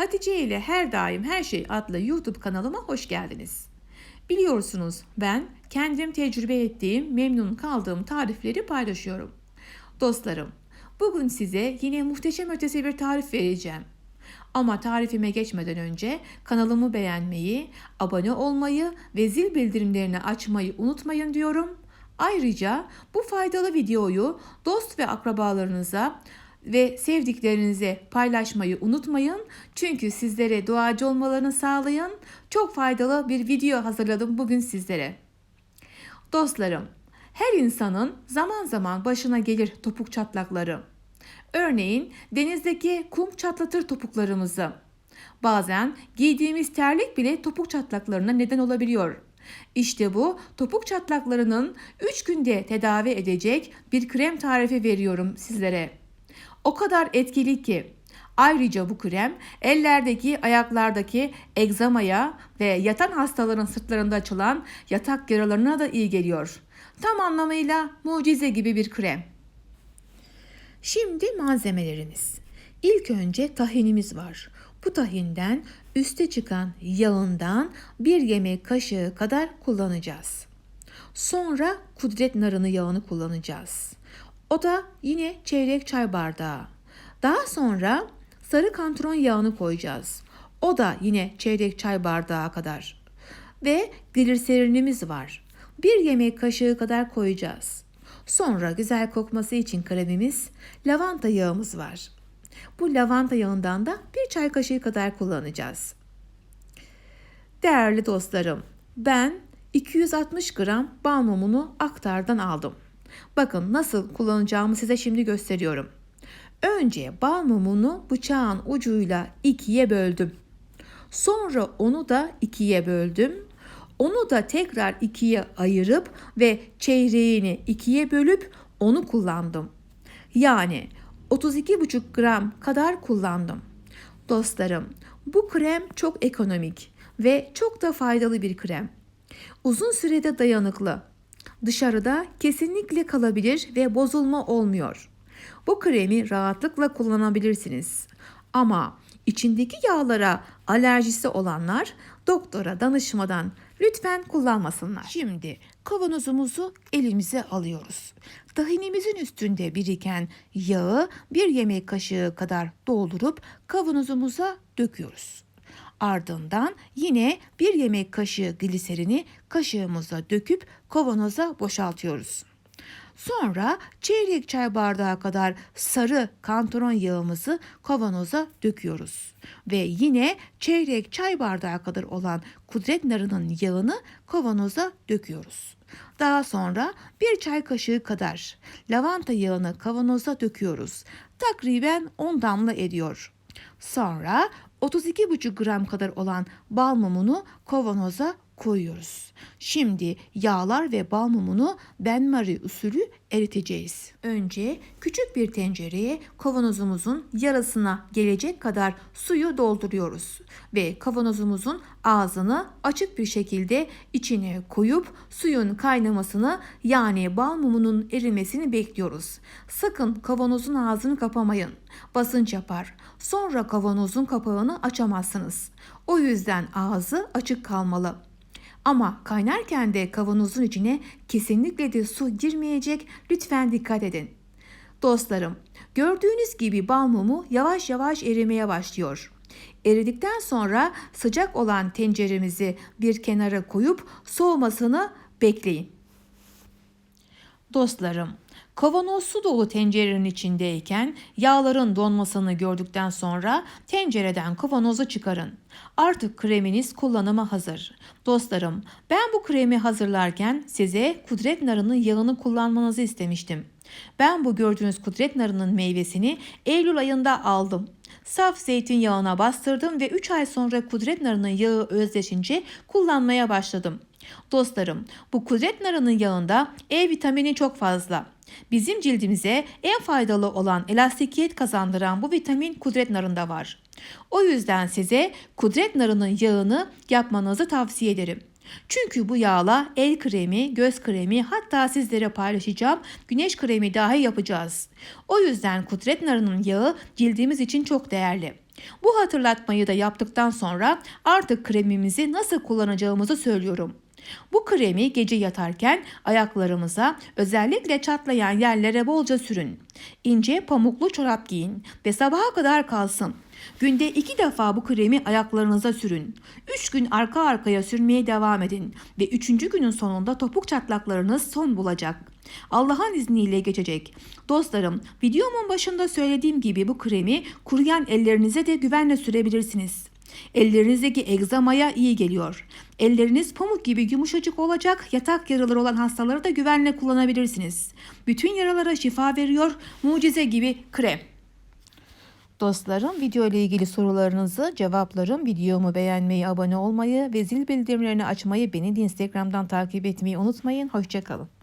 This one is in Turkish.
Hatice ile Her Daim Her Şey adlı YouTube kanalıma hoş geldiniz. Biliyorsunuz ben kendim tecrübe ettiğim, memnun kaldığım tarifleri paylaşıyorum. Dostlarım, bugün size yine muhteşem ötesi bir tarif vereceğim. Ama tarifime geçmeden önce kanalımı beğenmeyi, abone olmayı ve zil bildirimlerini açmayı unutmayın diyorum. Ayrıca bu faydalı videoyu dost ve akrabalarınıza ve sevdiklerinize paylaşmayı unutmayın. Çünkü sizlere duacı olmalarını sağlayın. Çok faydalı bir video hazırladım bugün sizlere. Dostlarım, her insanın zaman zaman başına gelir topuk çatlakları. Örneğin denizdeki kum çatlatır topuklarımızı. Bazen giydiğimiz terlik bile topuk çatlaklarına neden olabiliyor. İşte bu topuk çatlaklarının 3 günde tedavi edecek bir krem tarifi veriyorum sizlere. O kadar etkili ki Ayrıca bu krem ellerdeki, ayaklardaki egzamaya ve yatan hastaların sırtlarında açılan yatak yaralarına da iyi geliyor. Tam anlamıyla mucize gibi bir krem. Şimdi malzemelerimiz. İlk önce tahinimiz var. Bu tahinden üste çıkan yağından bir yemek kaşığı kadar kullanacağız. Sonra kudret narını yağını kullanacağız. O da yine çeyrek çay bardağı. Daha sonra sarı kantron yağını koyacağız. O da yine çeyrek çay bardağı kadar. Ve gliserinimiz var. Bir yemek kaşığı kadar koyacağız. Sonra güzel kokması için kremimiz, lavanta yağımız var. Bu lavanta yağından da bir çay kaşığı kadar kullanacağız. Değerli dostlarım, ben 260 gram bal aktardan aldım. Bakın nasıl kullanacağımı size şimdi gösteriyorum. Önce bal mumunu bıçağın ucuyla ikiye böldüm. Sonra onu da ikiye böldüm. Onu da tekrar ikiye ayırıp ve çeyreğini ikiye bölüp onu kullandım. Yani 32,5 gram kadar kullandım. Dostlarım, bu krem çok ekonomik ve çok da faydalı bir krem. Uzun sürede dayanıklı. Dışarıda kesinlikle kalabilir ve bozulma olmuyor. Bu kremi rahatlıkla kullanabilirsiniz. Ama içindeki yağlara alerjisi olanlar doktora danışmadan lütfen kullanmasınlar. Şimdi kavanozumuzu elimize alıyoruz. Tahinimizin üstünde biriken yağı bir yemek kaşığı kadar doldurup kavanozumuza döküyoruz. Ardından yine bir yemek kaşığı gliserini kaşığımıza döküp kavanoza boşaltıyoruz. Sonra çeyrek çay bardağı kadar sarı kantaron yağımızı kavanoza döküyoruz. Ve yine çeyrek çay bardağı kadar olan kudret narının yağını kavanoza döküyoruz. Daha sonra bir çay kaşığı kadar lavanta yağını kavanoza döküyoruz. Takriben 10 damla ediyor. Sonra 32,5 gram kadar olan bal mumunu kavanoza koyuyoruz. Şimdi yağlar ve bal mumunu benmari usulü eriteceğiz. Önce küçük bir tencereye kavanozumuzun yarısına gelecek kadar suyu dolduruyoruz ve kavanozumuzun ağzını açık bir şekilde içine koyup suyun kaynamasını yani bal mumunun erimesini bekliyoruz. Sakın kavanozun ağzını kapamayın. Basınç yapar. Sonra kavanozun kapağını açamazsınız. O yüzden ağzı açık kalmalı. Ama kaynarken de kavanozun içine kesinlikle de su girmeyecek. Lütfen dikkat edin. Dostlarım, gördüğünüz gibi bal mumu yavaş yavaş erimeye başlıyor. Eridikten sonra sıcak olan tenceremizi bir kenara koyup soğumasını bekleyin. Dostlarım, kavanoz su dolu tencerenin içindeyken yağların donmasını gördükten sonra tencereden kavanozu çıkarın. Artık kreminiz kullanıma hazır. Dostlarım, ben bu kremi hazırlarken size kudret narının yağını kullanmanızı istemiştim. Ben bu gördüğünüz kudret narının meyvesini Eylül ayında aldım. Saf zeytinyağına bastırdım ve 3 ay sonra kudret narının yağı özleşince kullanmaya başladım. Dostlarım, bu kudret narının yağında E vitamini çok fazla. Bizim cildimize en faydalı olan elastikiyet kazandıran bu vitamin kudret narında var. O yüzden size kudret narının yağını yapmanızı tavsiye ederim. Çünkü bu yağla el kremi, göz kremi hatta sizlere paylaşacağım güneş kremi dahi yapacağız. O yüzden kudret narının yağı cildimiz için çok değerli. Bu hatırlatmayı da yaptıktan sonra artık kremimizi nasıl kullanacağımızı söylüyorum. Bu kremi gece yatarken ayaklarımıza özellikle çatlayan yerlere bolca sürün. İnce pamuklu çorap giyin ve sabaha kadar kalsın. Günde iki defa bu kremi ayaklarınıza sürün. Üç gün arka arkaya sürmeye devam edin ve üçüncü günün sonunda topuk çatlaklarınız son bulacak. Allah'ın izniyle geçecek. Dostlarım, videomun başında söylediğim gibi bu kremi kuruyan ellerinize de güvenle sürebilirsiniz. Ellerinizdeki egzamaya iyi geliyor. Elleriniz pamuk gibi yumuşacık olacak, yatak yaraları olan hastaları da güvenle kullanabilirsiniz. Bütün yaralara şifa veriyor, mucize gibi krem. Dostlarım video ile ilgili sorularınızı cevaplarım videomu beğenmeyi, abone olmayı ve zil bildirimlerini açmayı beni de Instagram'dan takip etmeyi unutmayın. Hoşçakalın.